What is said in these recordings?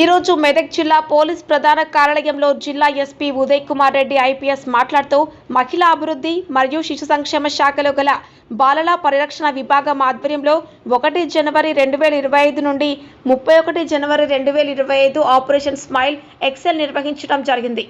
ఈరోజు మెదక్ జిల్లా పోలీస్ ప్రధాన కార్యాలయంలో జిల్లా ఎస్పీ ఉదయ్ కుమార్ రెడ్డి ఐపీఎస్ మాట్లాడుతూ మహిళా అభివృద్ధి మరియు శిశు సంక్షేమ శాఖలో గల బాలల పరిరక్షణ విభాగం ఆధ్వర్యంలో ఒకటి జనవరి రెండు వేల ఇరవై ఐదు నుండి ముప్పై ఒకటి జనవరి రెండు వేల ఇరవై ఐదు ఆపరేషన్ స్మైల్ ఎక్సెల్ నిర్వహించడం జరిగింది.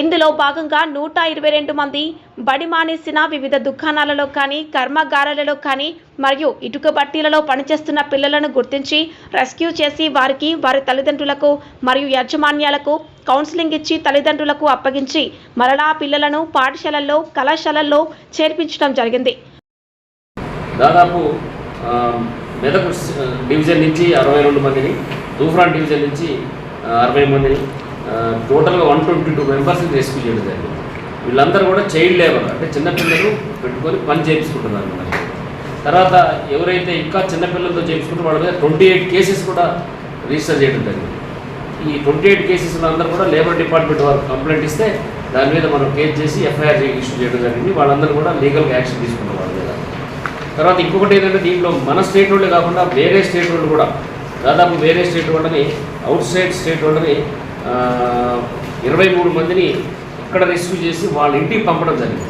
ఇందులో భాగంగా నూట ఇరవై రెండు మంది బడి మానేసిన వివిధ దుకాణాలలో కానీ కర్మాగారాలలో కానీ మరియు ఇటుక బట్టీలలో పనిచేస్తున్న పిల్లలను గుర్తించి రెస్క్యూ చేసి వారికి వారి తల్లిదండ్రులకు మరియు యాజమాన్యాలకు కౌన్సిలింగ్ ఇచ్చి తల్లిదండ్రులకు అప్పగించి మరలా పిల్లలను పాఠశాలల్లో కళాశాలల్లో చేర్పించడం జరిగింది. దాదాపు మెదక్ డివిజన్ నుంచి అరవై రెండు మందిని దూఫ్రాన్ డివిజన్ నుంచి అరవై మందిని టోటల్గా వన్ ట్వంటీ టూ మెంబర్స్ని రెస్క్యూ చేయడం జరిగింది. వీళ్ళందరూ కూడా చైల్డ్ లేబర్ అంటే చిన్నపిల్లలు పెట్టుకొని పని చేయించుకుంటున్నారు అన్నమాట. తర్వాత ఎవరైతే ఇంకా చిన్నపిల్లలతో చేయించుకుంటే వాళ్ళ మీద ట్వంటీ ఎయిట్ కేసెస్ కూడా రిజిస్టర్ చేయడం జరిగింది. ఈ ట్వంటీ ఎయిట్ కేసెస్లో అందరూ కూడా లేబర్ డిపార్ట్మెంట్ వారు కంప్లైంట్ ఇస్తే దాని మీద మనం కేసు చేసి ఎఫ్ఐఆర్ ఇష్యూ చేయడం జరిగింది. వాళ్ళందరూ కూడా లీగల్గా యాక్షన్ తీసుకున్నారు వాళ్ళ మీద. తర్వాత ఇంకొకటి ఏంటంటే దీంట్లో మన స్టేట్ వాళ్ళే కాకుండా వేరే స్టేట్ వాళ్ళు కూడా దాదాపు వేరే స్టేట్ వాళ్ళని అవుట్ సైడ్ స్టేట్ వాళ్ళని ఇరవై మూడు మందిని ఇక్కడ రెస్క్యూ చేసి వాళ్ళ ఇంటికి పంపడం జరిగింది.